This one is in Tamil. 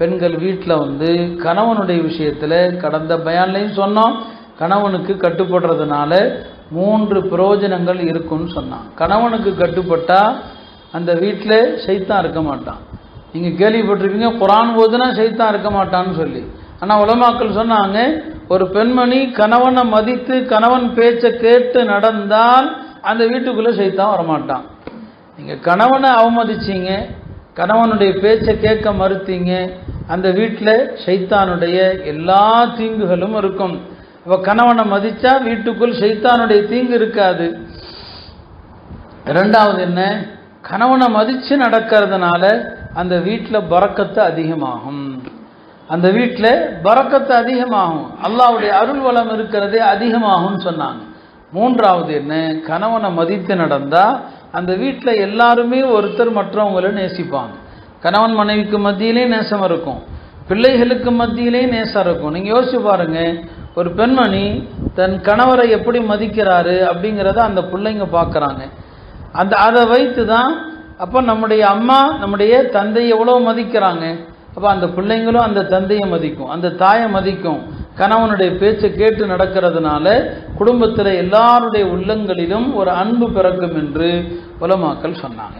பெண்கள் வீட்டில் வந்து கணவனுடைய விஷயத்தில் கடந்த பயான்லையும் சொன்னோம் கணவனுக்கு கட்டுப்படுறதுனால மூன்று பிரயோஜனங்கள் இருக்குன்னு சொன்னான். கணவனுக்கு கட்டுப்பட்டால் அந்த வீட்டில் சைத்தான் இருக்க மாட்டான். நீங்கள் கேள்விப்பட்டிருப்பீங்க குரான் போதுனா சைத்தான் இருக்க மாட்டான்னு சொல்லி. ஆனால் உலமாக்கள் சொன்னாங்க ஒரு பெண்மணி கணவனை மதித்து கணவன் பேச்சை கேட்டு நடந்தால் அந்த வீட்டுக்குள்ளே சைத்தான் வரமாட்டான். நீங்கள் கணவனை அவமதிச்சீங்க கணவனுடைய பேச்சை கேட்க மறுத்தீங்க அந்த வீட்டில் சைத்தானுடைய எல்லா தீங்குகளும் இருக்கும். இப்போ கணவனை மதித்தா வீட்டுக்குள் சைத்தானுடைய தீங்கு இருக்காது. ரெண்டாவது என்ன? கணவனை மதித்து நடக்கிறதுனால அந்த வீட்டில் பறக்கத்து அதிகமாகும். அந்த வீட்டில் பறக்கத்து அதிகமாகும். அல்லாவுடைய அருள் வளம் இருக்கிறதே அதிகமாகும்னு சொன்னாங்க. மூன்றாவது என்ன? கணவனை மதித்து நடந்தால் அந்த வீட்டில் எல்லாருமே ஒருத்தர் மற்றவங்களை நேசிப்பாங்க. கணவன் மனைவிக்கு மத்தியிலே நேசம் இருக்கும். பிள்ளைகளுக்கு மத்தியிலே நேசம் இருக்கும். நீங்கள் யோசிச்சு பாருங்க. ஒரு பெண்மணி தன் கணவரை எப்படி மதிக்கிறாரு அப்படிங்கிறத அந்த பிள்ளைங்க பார்க்குறாங்க அந்த அதை வைத்து தான் அப்போ நம்முடைய அம்மா நம்முடைய தந்தையை எவ்வளோ மதிக்கிறாங்க? அப்போ அந்த பிள்ளைங்களும் அந்த தந்தையை மதிக்கும். அந்த தாயை மதிக்கும். கணவனுடைய பேச்சை கேட்டு நடக்கிறதுனால குடும்பத்தில் எல்லாருடைய உள்ளங்களிலும் ஒரு அன்பு பிறக்கும் என்று உலமாக்கள் சொன்னாங்க.